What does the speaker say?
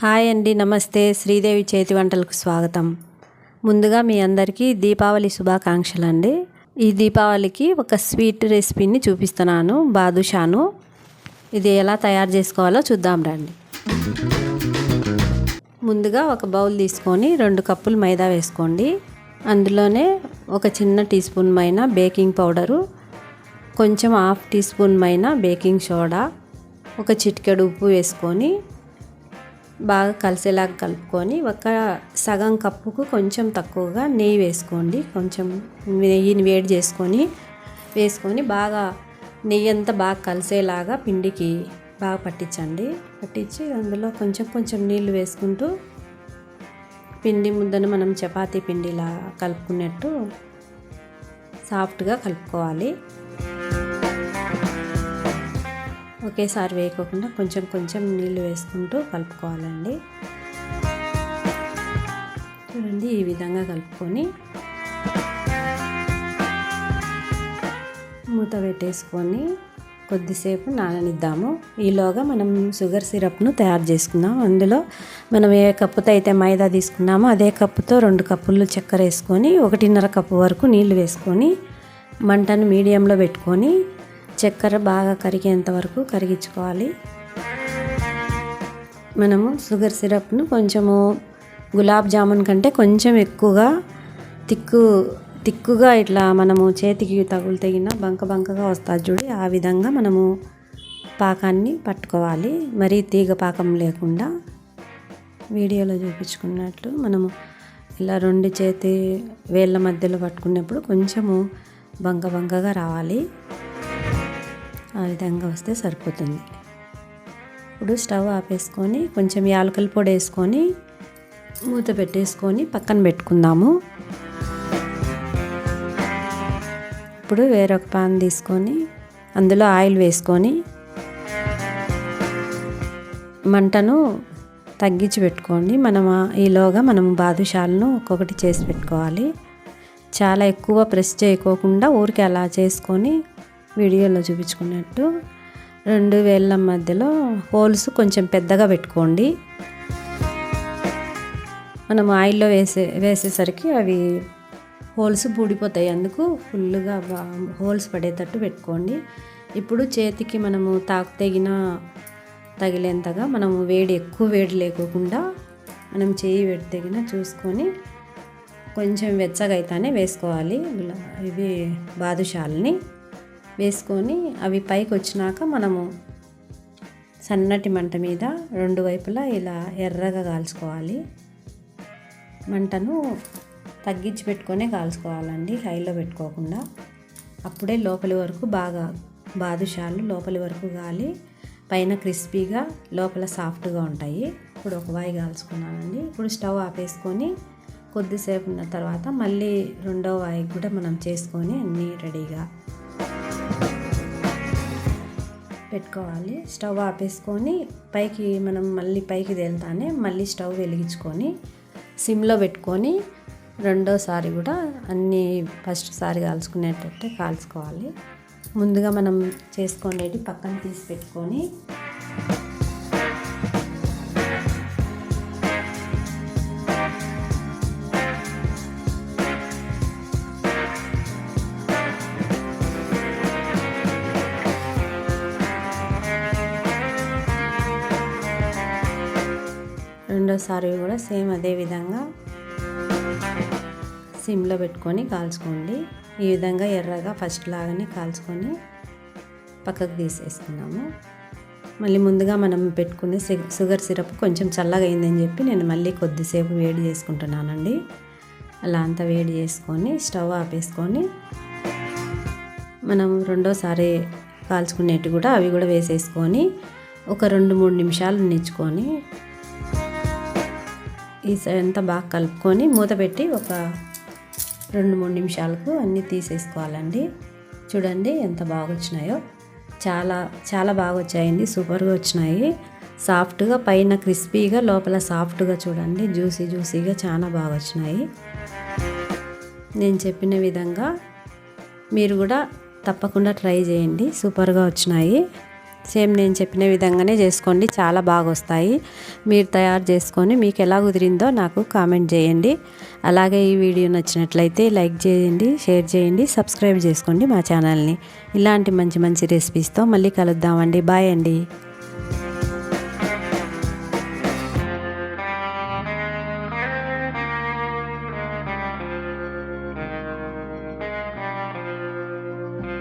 Hi అండి నమస్తే. శ్రీదేవి చేతి వంటలకు స్వాగతం. ముందుగా మీ అందరికీ దీపావళి శుభాకాంక్షలు అండి ఈ దీపావళికి ఒక స్వీట్ రెసిపీని చూపిస్తున్నాను. బాదుషాను. ఇది ఎలా తయారు చేసుకోవాలో చూద్దాం రండి. ముందుగా ఒక బౌల్ తీసుకొని రెండు కప్పులు మైదా వేసుకోండి. అందులోనే ఒక చిన్న టీ స్పూన్ మైన బేకింగ్ పౌడరు కొంచెం హాఫ్ టీ స్పూన్ మైన బేకింగ్ సోడా ఒక చిటికెడు ఉప్పు వేసుకొని బాగా కలిసేలాగా కలుపుకొని ఒక సగం కప్పుకు కొంచెం తక్కువగా నెయ్యి వేసుకోండి. కొంచెం నెయ్యిని వేడి చేసుకొని వేసుకొని బాగా నెయ్యి అంతా బాగా కలిసేలాగా పిండికి బాగా పట్టించండి. పట్టించి అందులో కొంచెం కొంచెం నీళ్ళు వేసుకుంటూ పిండి ముద్దను మనం చపాతీ పిండిలా కలుపుకున్నట్టు సాఫ్ట్గా కలుపుకోవాలి. ఒకేసారి వేయకోకుండా కొంచెం కొంచెం నీళ్ళు వేసుకుంటూ కలుపుకోవాలండి. చూడండి ఈ విధంగా కలుపుకొని మూత పెట్టేసుకొని కొద్దిసేపు నాననిద్దాము. ఈలోగా మనం షుగర్ సిరప్ను తయారు చేసుకుందాం అందులో మనం ఏ కప్పుతో అయితే మైదా తీసుకున్నామో అదే కప్పుతో రెండు కప్పులు చక్కెర వేసుకొని ఒకటిన్నర కప్పు వరకు నీళ్ళు వేసుకొని మంటను మీడియంలో పెట్టుకొని చక్కెర బాగా కరిగేంత వరకు కరిగించుకోవాలి. మనము షుగర్ సిరప్ను కొంచెము గులాబ్ జామున్ కంటే కొంచెం ఎక్కువగా తిక్కు తిక్కుగా ఇట్లా మనము చేతికి తగులు తగిన బంక బంకగా వస్తుంది చూడి ఆ విధంగా మనము పాకాన్ని పట్టుకోవాలి. మరీ తీగ పాకం లేకుండా వీడియోలో చూపించుకున్నట్లు మనము ఇలా రెండు చేతి వేళ్ళ మధ్యలో పట్టుకున్నప్పుడు కొంచెము బంక బంకగా రావాలి. ఆ విధంగా వస్తే సరిపోతుంది. ఇప్పుడు స్టవ్ ఆపేసుకొని కొంచెం యాలకల పొడి వేసుకొని మూత పెట్టేసుకొని పక్కన పెట్టుకుందాము. ఇప్పుడు వేరొక పాన్ తీసుకొని అందులో ఆయిల్ వేసుకొని మంటను తగ్గించి పెట్టుకోండి. మనం ఈలోగా మనం బాదుషాలను ఒక్కొక్కటి చేసి పెట్టుకోవాలి. చాలా ఎక్కువ ప్రెస్ చేయకోకుండా ఊరికి అలా చేసుకొని వీడియోలో చూపించుకున్నట్టు రెండు వేళ్ళ మధ్యలో హోల్స్ కొంచెం పెద్దగా పెట్టుకోండి. మనం ఆయిల్లో వేసే వేసేసరికి అవి హోల్స్ బూడిపోతాయి అందుకు ఫుల్గా హోల్స్ పడేటట్టు పెట్టుకోండి. ఇప్పుడు చేతికి మనము తాకు తెగిన తగిలేంతగా మనము వేడి ఎక్కువ వేడి లేకోకుండా మనం చేయి వేడి తగిన చూసుకొని కొంచెం వెచ్చగా అయితేనే వేసుకోవాలి. ఇవి బాదుషాలని వేసుకొని అవి పైకి వచ్చినాక మనము సన్నటి మంట మీద రెండు వైపులా ఇలా ఎర్రగా కాల్చుకోవాలి. మంటను తగ్గించి పెట్టుకొనే కాల్చుకోవాలండి హైలో పెట్టుకోకుండా. అప్పుడే లోపలి వరకు బాగా బాదుషాలు లోపలి వరకు గాలి పైన క్రిస్పీగా లోపల సాఫ్ట్గా ఉంటాయి. ఇప్పుడు ఒక వాయి కాల్చుకున్నానండి. ఇప్పుడు స్టవ్ ఆపేసుకొని కొద్దిసేపు ఉన్న తర్వాత మళ్ళీ రెండో వాయి కూడా మనం చేసుకొని అన్నీ రెడీగా పెట్టుకోవాలి. స్టవ్ ఆపేసుకొని పైకి మనం మళ్ళీ పైకి తేలుతానే మళ్ళీ స్టవ్ వెలిగించుకొని సిమ్లో పెట్టుకొని రెండోసారి కూడా అన్నీ ఫస్ట్ సారి కాల్చుకునేటట్టే కాల్చుకోవాలి. ముందుగా మనం చేసుకునేది పక్కన తీసి పెట్టుకొని రెండోసారి కూడా సేమ్ అదే విధంగా సిమ్లో పెట్టుకొని కాల్చుకోండి. ఈ విధంగా ఎర్రగా ఫస్ట్ లాగానే కాల్చుకొని పక్కకు తీసేసుకున్నాము మళ్ళీ ముందుగా మనం పెట్టుకునే షుగర్ సిరప్ కొంచెం చల్లగా అయిందని చెప్పి నేను మళ్ళీ కొద్దిసేపు వేడి చేసుకుంటున్నానండి. అలా అంతా వేడి చేసుకొని స్టవ్ ఆపేసుకొని మనం రెండోసారి కాల్చుకునేట్టు కూడా అవి కూడా వేసేసుకొని ఒక రెండు మూడు నిమిషాలు నిచ్చుకొని ఈ అంతా బాగా కలుపుకొని మూత పెట్టి ఒక రెండు మూడు నిమిషాలకు అన్నీ తీసేసుకోవాలండి. చూడండి ఎంత బాగా వచ్చినాయో. చాలా చాలా బాగా వచ్చాయండి. సూపర్గా వచ్చినాయి. సాఫ్ట్గా పైన క్రిస్పీగా లోపల సాఫ్ట్గా చూడండి. జ్యూసీ జ్యూసీగా చాలా బాగా వచ్చినాయి. నేను చెప్పిన విధంగా మీరు కూడా తప్పకుండా ట్రై చేయండి. సూపర్గా వచ్చినాయి. సేమ్ నేను చెప్పిన విధంగానే చేసుకోండి. చాలా బాగా వస్తాయి మీరు తయారు చేసుకొని మీకు ఎలా కుదిరిందో నాకు కామెంట్ చేయండి. అలాగే ఈ వీడియో నచ్చినట్లయితే లైక్ చేయండి షేర్ చేయండి సబ్స్క్రైబ్ చేసుకోండి మా ఛానల్ని. ఇలాంటి మంచి మంచి రెసిపీస్తో మళ్ళీ కలుద్దామండి. బాయ్ అండి.